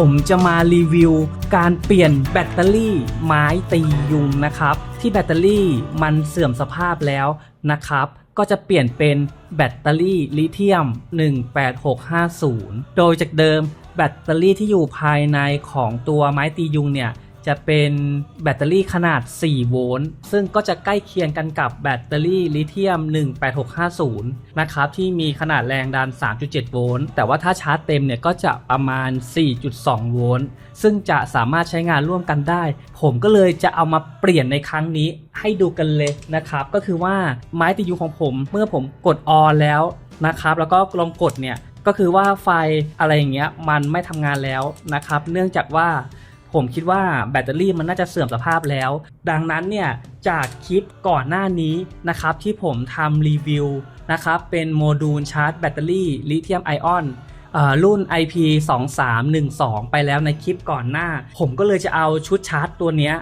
ผมจะมารีวิวการเปลี่ยนแบตเตอรี่ไม้ตียุงนะครับ ที่แบตเตอรี่มันเสื่อมสภาพแล้วนะครับก็จะเปลี่ยนเป็นแบตเตอรี่ลิเธียม 18650 โดยจากเดิมแบตเตอรี่ที่อยู่ภายในของตัวไม้ตียุงเนี่ย จะเป็นแบตเตอรี่ขนาด 4 โวลต์ ซึ่งก็จะใกล้เคียงกันกับแบตเตอรี่ลิเธียม 18650 นะครับ ที่มีขนาดแรงดัน 3.7 โวลต์ แต่ว่าถ้าชาร์จเต็มเนี่ยก็จะประมาณ 4.2 โวลต์ ซึ่งจะสามารถใช้งานร่วมกันได้ ผมก็เลยจะเอามาเปลี่ยนในครั้งนี้ให้ดูกันเลยนะครับ ก็คือว่าไม้ตียุงของผมเมื่อผมกดออนแล้วนะครับ แล้วก็ลองกดเนี่ย ก็คือว่าไฟอะไรอย่างเงี้ยมันไม่ทำงานแล้วนะครับ เนื่องจากว่า ผมคิดว่าแบตเตอรี่มันน่าจะเสื่อมสภาพแล้ว ดังนั้นเนี่ยจากคลิปก่อนหน้านี้นะครับที่ผมทำรีวิวนะครับเป็นโมดูลชาร์จแบตเตอรี่ลิเธียมไอออนรุ่น IP 2312 ไปแล้วในคลิปก่อนหน้า ผมก็เลยจะเอาชุดชาร์จตัวนี้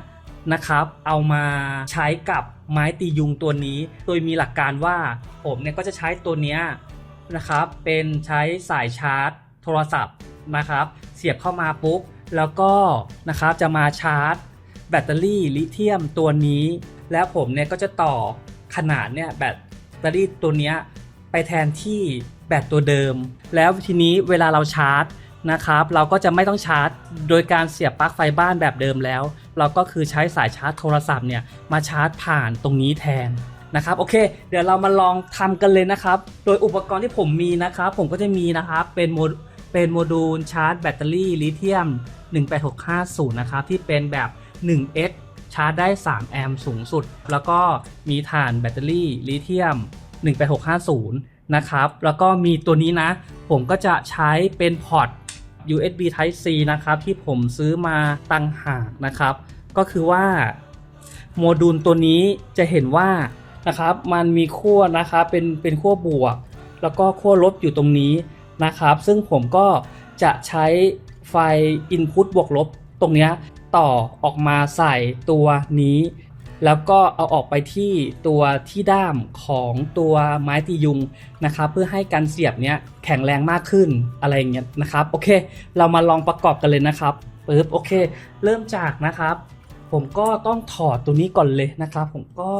นะครับเอามาใช้กับไม้ตียุงตัวนี้ โดยมีหลักการว่าผมเนี่ยก็จะใช้ตัวนี้นะครับเป็นใช้สายชาร์จ โทรศัพท์นะครับ เสียบเข้ามาปุ๊บ แล้วก็นะครับจะมาชาร์จ แบตเตอรี่ลิเธียมตัวนี้ แล้วผมเนี่ยก็จะต่อขนาดเนี่ยแบตเตอรี่ตัวนี้ไปแทนที่แบตตัวเดิม แล้วทีนี้เวลาเราชาร์จนะครับเราก็จะไม่ต้องชาร์จ โดยการเสียบปลั๊กไฟบ้านแบบเดิมแล้ว เราก็คือใช้สายชาร์จโทรศัพท์เนี่ยมาชาร์จผ่านตรงนี้แทนนะครับโอเค เดี๋ยวเรามาลองทำกันเลยนะครับ โดยอุปกรณ์ที่ผมมีนะครับ ผมก็จะมีนะครับเป็นโม เป็นโมดูลชาร์จแบตเตอรี่ลิเธียม 18650 นะครับที่เป็นแบบ 1S ชาร์จได้ 3 แอมป์สูงสุด แล้วก็มีฐานแบตเตอรี่ลิเธียม 18650 นะครับ แล้วก็มีตัวนี้นะ ผมก็จะใช้เป็นพอร์ต USB Type C นะครับ ที่ผมซื้อมาตั้งหากนะครับ ก็คือว่าโมดูลตัวนี้จะเห็นว่านะครับ มันมีขั้วนะครับเป็นเป็นขั้วบวก แล้วก็ขั้วลบอยู่ตรงนี้ นะครับ ซึ่งผมก็จะใช้ไฟ Input บวกลบตรงนี้ต่อออกมาใส่ตัวนี้ แล้วก็เอาออกไปที่ตัวที่ด้ามของตัวไม้ตียุงนะครับ เพื่อให้การเสียบเนี้ยแข็งแรงมากขึ้นอะไรอย่างเงี้ยนะครับโอเค เรามาลองประกอบกันเลยนะครับปึ๊บโอเค เริ่มจากนะครับ ผมก็ต้องถอดตัวนี้ก่อนเลยนะครับ ผมก็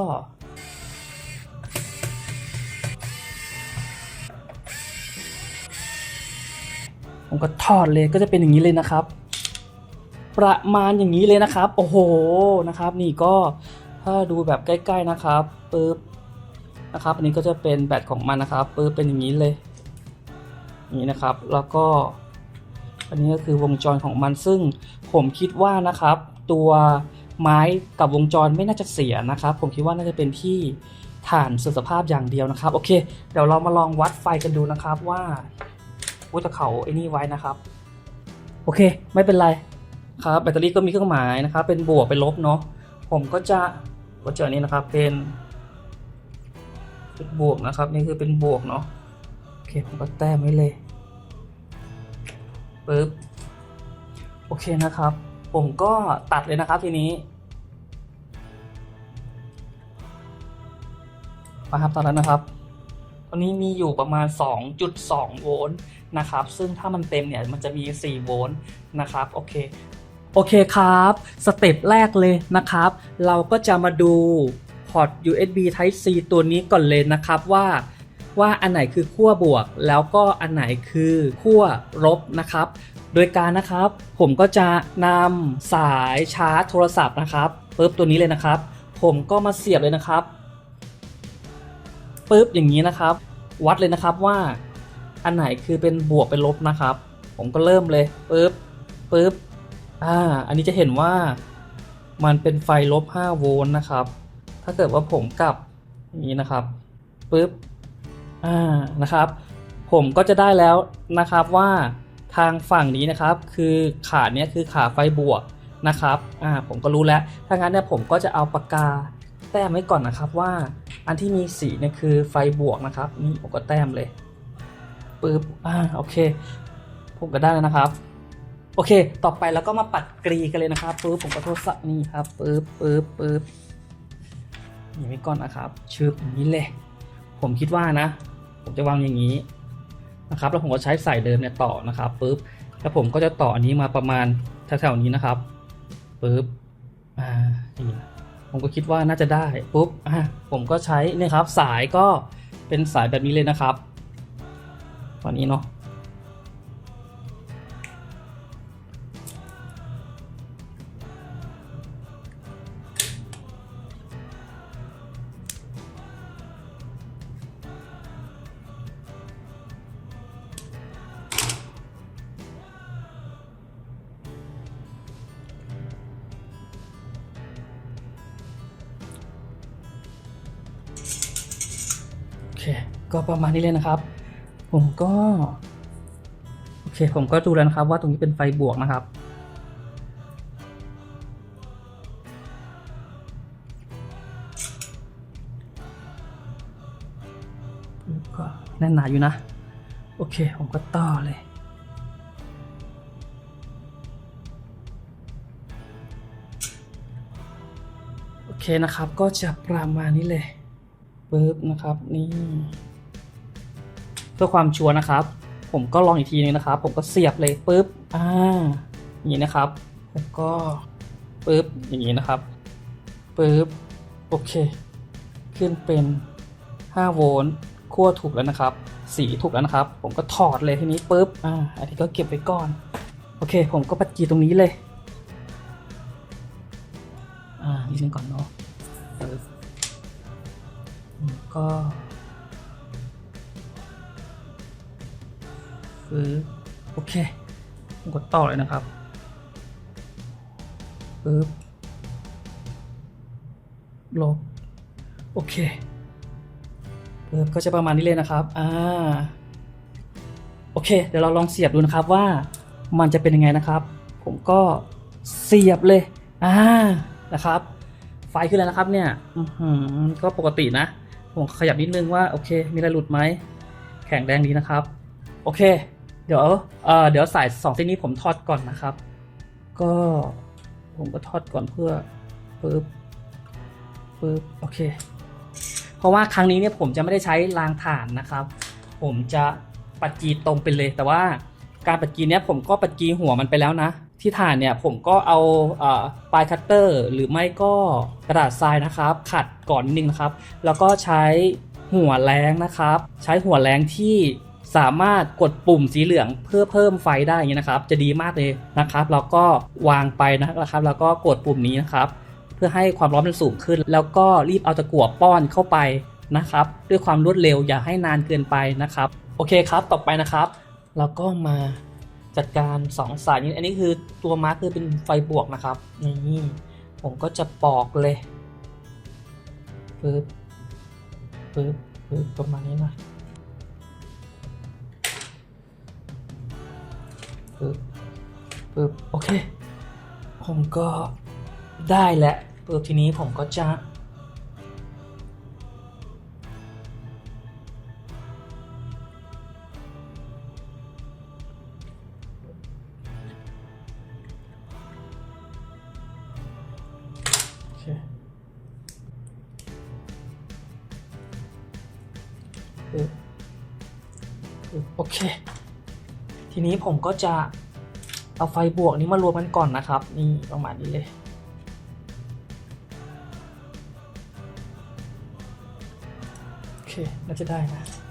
ผมก็ทอดเลยก็จะเป็นอย่างนี้เลยนะครับ ประมาณอย่างนี้เลยนะครับ โอ้โหนะครับ นี่ก็ถ้าดูแบบใกล้ ๆนะครับปึ๊บนะครับอันนี้ก็จะเป็นแบตของมันนะครับปึ๊บเป็นอย่างนี้เลยนี้นะครับแล้วก็อันนี้ก็คือวงจรของมันซึ่งผมคิดว่านะครับ ตัวไม้กับวงจรไม่น่าจะเสียนะครับ ผมคิดว่าน่าจะเป็นที่ฐานสื่อมสภาพอย่างเดียวนะครับ โอเค เดี๋ยวเรามาลองวัดไฟกันดูนะครับว่า วุ้ยแต่เขาไอ้นี่ไว้นะครับ โอเค ไม่เป็นไรครับแบตเตอรี่ก็มีเครื่องหมายนะครับ เป็นบวกเป็นลบเนาะผมก็จะก็เจอนี้นะครับเป็นเป็นบวกนะครับ นี่คือเป็นบวกเนาะโอเคผมก็แต้มไว้เลยปึ๊บโอเคนะครับ ผมก็ตัดเลยนะครับทีนี้มาครับตัดแล้วนะครับ ตอนนี้มีอยู่ประมาณ 2.2 โวลต์ นะครับ ซึ่งถ้ามันเต็มเนี่ยมันจะมี 4 โวลต์นะครับ โอเค โอเคครับ สเต็ปแรกเลยนะครับ เราก็จะมาดูพอร์ต USB Type C ตัวนี้ก่อนเลยนะครับว่าว่าอันไหนคือขั้วบวก แล้วก็อันไหนคือขั้วลบนะครับ โดยการนะครับผมก็จะนำสายชาร์จโทรศัพท์นะครับปึ๊บตัวนี้เลยนะครับ ผมก็มาเสียบเลยนะครับปึ๊บอย่างนี้นะครับ วัดเลยนะครับว่า อันไหนคือเป็นบวกเป็นลบนะครับ ผมก็เริ่มเลยปึ๊บปึ๊บอ่าอันนี้จะเห็นว่ามันเป็นไฟลบ5โวลต์นะครับ ถ้าเกิดว่าผมกลับนี้นะครับปึ๊บอ่านะครับ ผมก็จะได้แล้วนะครับว่าทางฝั่งนี้นะครับ คือขาเนี้ยคือขาไฟบวกนะครับอ่าผมก็รู้แล้ว ถ้างั้นเนี่ยผมก็จะเอาปากกาแต้มไว้ก่อนนะครับว่าอันที่มีสีเนี่ยคือไฟบวกนะครับนี่ผมก็แต้มเลย ปึ๊บอ่าโอเค ผมก็ได้แล้วนะครับ โอเค ต่อไปเราก็มาปัดกรีกันเลยนะครับปึ๊บผมก็โทรศัพท์นี่ครับปึ๊บปึ๊บปึ๊บอย่างนี้ก่อนนะครับชึบอย่างนี้เลย ผมคิดว่านะ ผมจะวางอย่างนี้นะครับ แล้วผมก็ใช้สายเดิมเนี่ยต่อนะครับปุ๊บแล้วผมก็จะต่ออันนี้มาประมาณแถวๆนี้นะครับปุ๊บอ่าผมก็คิดว่าน่าจะได้ปุ๊บอ่าผมก็ใช้เนี่ยครับ สายก็เป็นสายแบบนี้เลยนะครับ ตอนนี้เนาะโอเคก็ประมาณนี้เลยนะครับ ผมก็ โอเค ผมก็ดูแล้วนะครับว่าตรงนี้เป็นไฟบวกนะครับ ก็แน่นหนาอยู่นะ โอเค ผมก็ต่อเลยโอเคนะครับก็จะประมาณนี้เลยปึ๊บนะครับนี่ พื่อความชัวร์นะครับ ผมก็ลองอีกทีนึงนะครับ ผมก็เสียบเลยปึ๊บอ่าอย่างนี้นะครับแล้วก็ปึ๊บอย่างนี้นะครับปึ๊บโอเค ขึ้นเป็น 5 โวลต์ขั้วถูกแล้วนะครับ สีถูกแล้วนะครับ ผมก็ถอดเลยทีนี้ปึ๊บอ่าอันนี้ก็เก็บไว้ก่อน โอเค ผมก็ปัดจีตรงนี้เลยอ่านิดนึงก่อนเนาะก็ ปึ๊บก็คือโอเคผมกดต่อเลยนะครับปึ๊บลบโอเคปึ๊บก็จะประมาณนี้เลยนะครับอ่าโอเค เดี๋ยวเราลองเสียบดูนะครับว่ามันจะเป็นยังไงนะครับ ผมก็เสียบเลยอ่านะครับ ไฟขึ้นแล้วนะครับเนี่ยอื้อหือก็ปกตินะ ผมขยับนิดนึงว่าโอเค มีอะไรหลุดไหมแข็งแรงดีนะครับ โอเค เดี๋ยวเอ่อเดี๋ยวสายสองเส้นนี้ผมทอดก่อนนะครับ ก็ผมก็ทอดก่อนเพื่อปึ๊บปึ๊บโอเค เพราะว่าครั้งนี้เนี่ยผมจะไม่ได้ใช้รางฐานนะครับ ผมจะปัดจีตรงไปเลย แต่ว่าการปัดจีเนี้ยผมก็ปัดจีหัวมันไปแล้วนะ ที่ฐานเนี่ยผมก็เอาเออปลายคัตเตอร์ หรือไม่ก็กระดาษทรายนะครับ ขัดก่อนนิดนึงนะครับ แล้วก็ใช้หัวแรงนะครับ ใช้หัวแรงที่ สามารถกดปุ่มสีเหลืองเพื่อเพิ่มไฟได้อย่างนี้นะครับ จะดีมากเลยนะครับแล้วก็วางไปนะครับ แล้วก็กดปุ่มนี้นะครับ เพื่อให้ความร้อนมันสูงขึ้น แล้วก็รีบเอาตะกั่วป้อนเข้าไปนะครับ ด้วยความรวดเร็วอย่าให้นานเกินไปนะครับ โอเคครับต่อไปนะครับ เราก็มาจัดการสองสายนี้อันนี้คือตัวมาร์คคือเป็นไฟบวกนะครับนี่ผมก็จะปอกเลยปึ๊บปึ๊บปึ๊บประมาณนี้นะ ปึ๊บปึ๊บโอเค ผมก็ได้แหละปึ๊บทีนี้ผมก็จะโอเคปึ๊บปึ๊บโอเค ทีนี้ผมก็จะเอาไฟบวกนี้มารวมกันก่อนนะครับ นี่ประมาณนี้เลยโอเคน่าจะได้นะ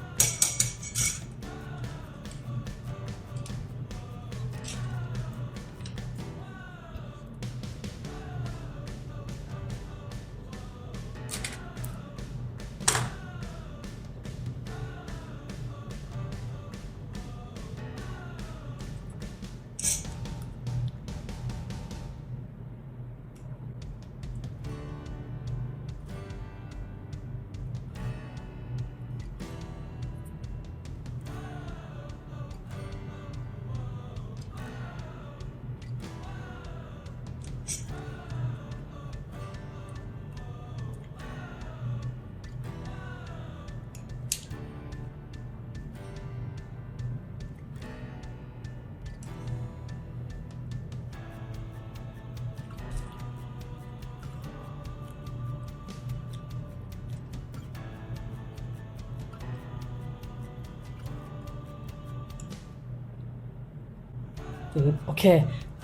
ปึ๊บโอเค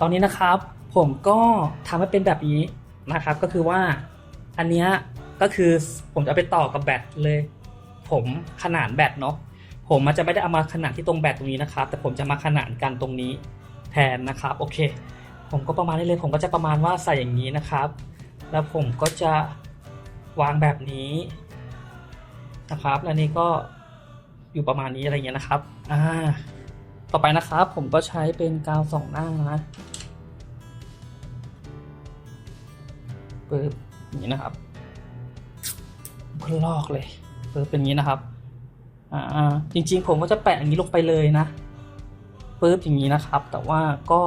ตอนนี้นะครับ ผมก็ทำให้เป็นแบบนี้นะครับ ก็คือว่าอันเนี้ยก็คือผมจะไปต่อกับแบตเลย ผมขนานแบตเนาะผมมันจะไม่ได้เอามาขนานที่ตรงแบตตรงนี้นะครับ แต่ผมจะมาขนานกันตรงนี้แทนนะครับโอเค ผมก็ประมาณนี้เลย ผมก็จะประมาณว่าใส่อย่างนี้นะครับ แล้วผมก็จะวางแบบนี้นะครับ แล้วนี่ก็อยู่ประมาณนี้อะไรเงี้ยนะครับ อ่า ต่อไปนะครับผมก็ใช้เป็นกาวสองหน้านะปึ๊บอย่างนี้นะครับก็ลอกเลยปึ๊บเป็นอย่างนี้นะครับอ่าจริง ๆ ผมก็จะแปะอย่างนี้ลงไปเลยนะปึ๊บอย่างนี้นะครับ แต่ว่าก็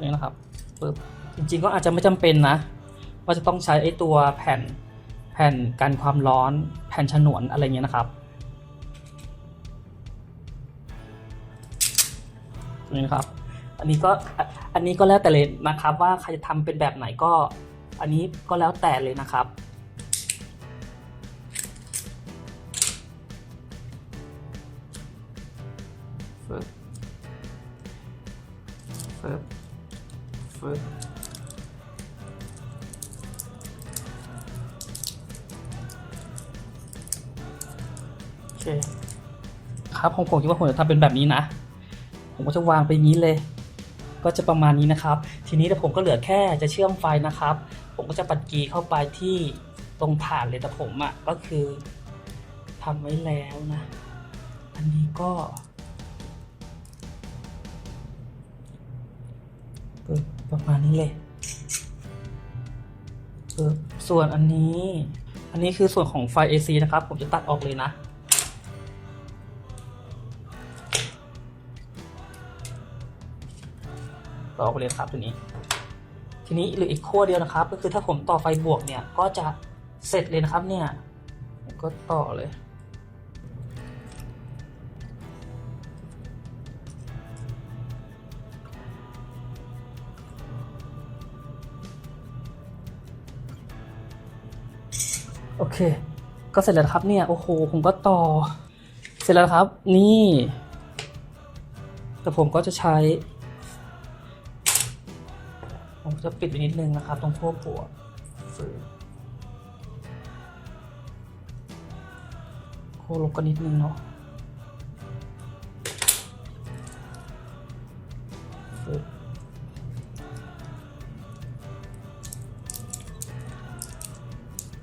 นี่นะครับปึ๊บจริง ๆ ก็อาจจะไม่จำเป็นนะว่าจะต้องใช้ไอ้ตัวแผ่นแผ่นกันความร้อนแผ่นฉนวนอะไรเงี้ยนะครับ นี่นะครับ อันนี้ก็อะอันนี้ก็แล้วแต่เลยนะครับ ว่าใครจะทำเป็นแบบไหนก็ อันนี้ก็แล้วแต่เลยนะครับ ฟึบฟึบฟึบโอเค ครับของผมคิดว่าผมจะทำเป็นแบบนี้นะ ผมก็จะวางไปงนี้เลย ก็จะประมาณนี้นะครับ ทีนี้แต่ผมก็เหลือแค่จะเชื่อมไฟนะครับ ผมก็จะปัดกีเข้าไปที่ตรงผ่านเลยแต่ผมอะ่ะก็คือทำไว้แล้วนะ อันนี้ก็ประมาณนี้เลยส่วนอันนี้ อันนี้คือส่วนของไฟ AC นะครับ ผมจะตัดออกเลยนะ ต่อไปเลยครับตัวนี้ ทีนี้เหลืออีกขั้วเดียวนะครับ ก็คือถ้าผมต่อไฟบวกเนี่ยก็จะเสร็จเลยนะครับเนี่ยก็ต่อเลยโอเค ก็เสร็จแล้วครับเนี่ย โอ้โห ผมก็ต่อ เสร็จแล้วครับ นี่ แต่ผมก็จะใช้ ผมจะปิดไว้นิดนึงนะครับ ตรงพวกปัวฝืนโคลบกันนิดนึงเนาะฝืน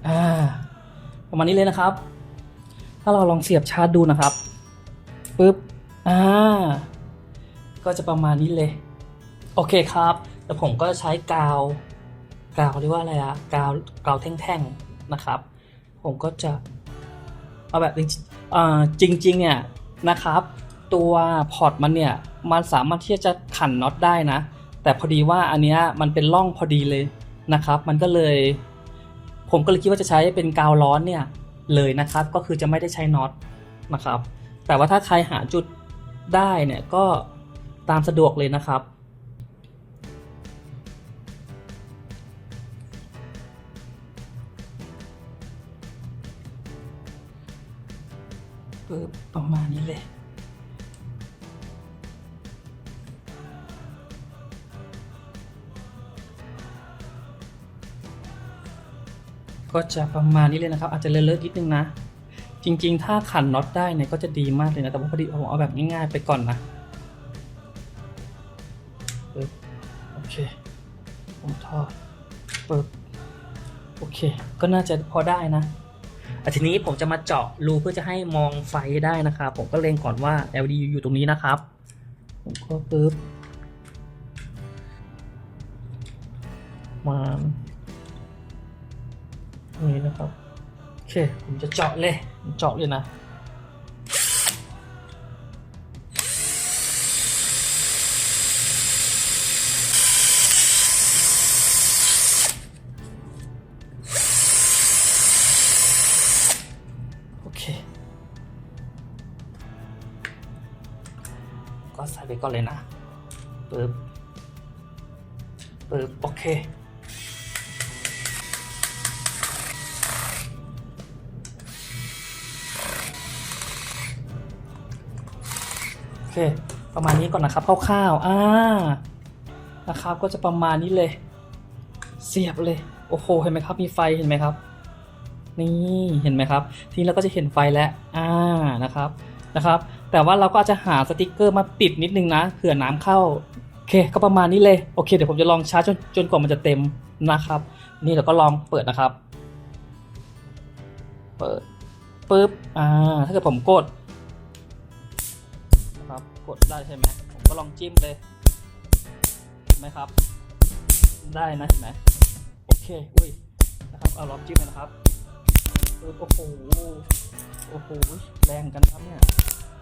อ่า ประมาณนี้เลยนะครับ ถ้าเราลองเสียบชาร์จดูนะครับปึ๊บ อ่า ก็จะประมาณนี้เลย โอเคครับ แล้วผมก็ใช้กาว กาวเรียกว่าอะไรอะกาวกาวแท่งๆนะครับ ผมก็จะเอาแบบอ่าจริงๆเนี่ยนะครับ ตัวพอร์ตมันเนี่ยมันสามารถที่จะขันน็อตได้นะ แต่พอดีว่าอันเนี้ยมันเป็นร่องพอดีเลยนะครับ มันก็เลย ผมก็เลยคิดว่าจะใช้เป็นกาวร้อนเนี่ยเลยนะครับ ก็คือจะไม่ได้ใช้น็อตนะครับ แต่ว่าถ้าใครหาจุดได้เนี่ยก็ตามสะดวกเลยนะครับ ปึ๊บประมาณนี้เลยก็จะประมาณนี้เลยนะครับ อาจจะเลอะๆนิดนึงนะ จริงๆ ถ้าขันน็อตได้เนี่ยก็จะดีมากเลยนะ แต่ว่าพอดีผมเอาแบบง่ายๆไปก่อนนะปึ๊บโอเค ผมทอดปึ๊บโอเค ก็น่าจะพอได้นะ อ่ทีนี้ผมจะมาเจาะรูเพื่อจะให้มองไฟได้นะครับ ผมก็เล็งก่อนว่า LED อยู่ตรงนี้นะครับ ผมก็ปึ๊บมาตรงนี้นะครับ โอเค ผมจะเจาะเลย เจาะเลยนะ ก็ใส่ไปก่อนเลยนะปึ๊บปึ๊บโอเค โอเคปประมาณนี้ก่อนนะครับคร่าวๆ อ่า นะครับ ก็จะประมาณนี้เลย เสียบเลย โอ้โห เห็นไหมครับ มีไฟ เห็นไหมครับ นี่เห็นไหมครับ ทีนี้เราก็จะเห็นไฟแล้วอ่านะครับนะครับ แต่ว่าเราก็อาจจะหาสติกเกอร์มาปิดนิดนึงนะเผื่อน้ำเข้าโอเคก็ประมาณนี้เลยโอเคเดี๋ยวผมจะลองชาร์จจนจนกว่ามันจะเต็มนะครับ นี่เราก็ลองเปิดนะครับ เปิดปุ๊บอ่าถ้าเกิดผมกดนะครับกดได้ใช่ไหมผมก็ลองจิ้มเลยไหมครับ ได้นะเห็นไหมโอเคอุ้ยนะครับเอาลองจิ้มเลยนะครับ โอ้โห โอ้โห แรงกันครับเนี่ย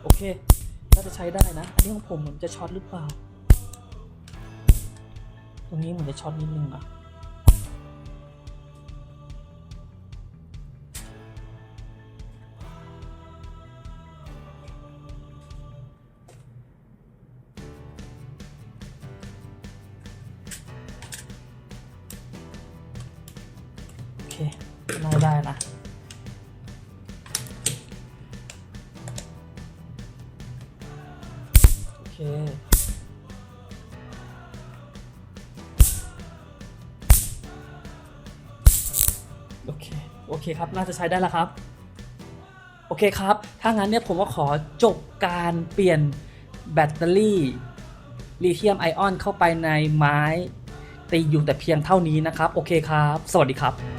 โอเค น่าจะใช้ได้นะ อันนี้ของผมเหมือนจะช็อตหรือเปล่า ตรงนี้เหมือนจะช็อตนิดนึงอะ เคโอเค โอเคครับ น่าจะใช้ได้แล้วครับ โอเคครับ ถ้างั้นเนี่ยผมก็ขอจบการเปลี่ยนแบตเตอรี่ลิเธียมไอออนเข้าไปในไม้ตีอยู่แต่เพียงเท่านี้นะครับ โอเคครับ สวัสดีครับ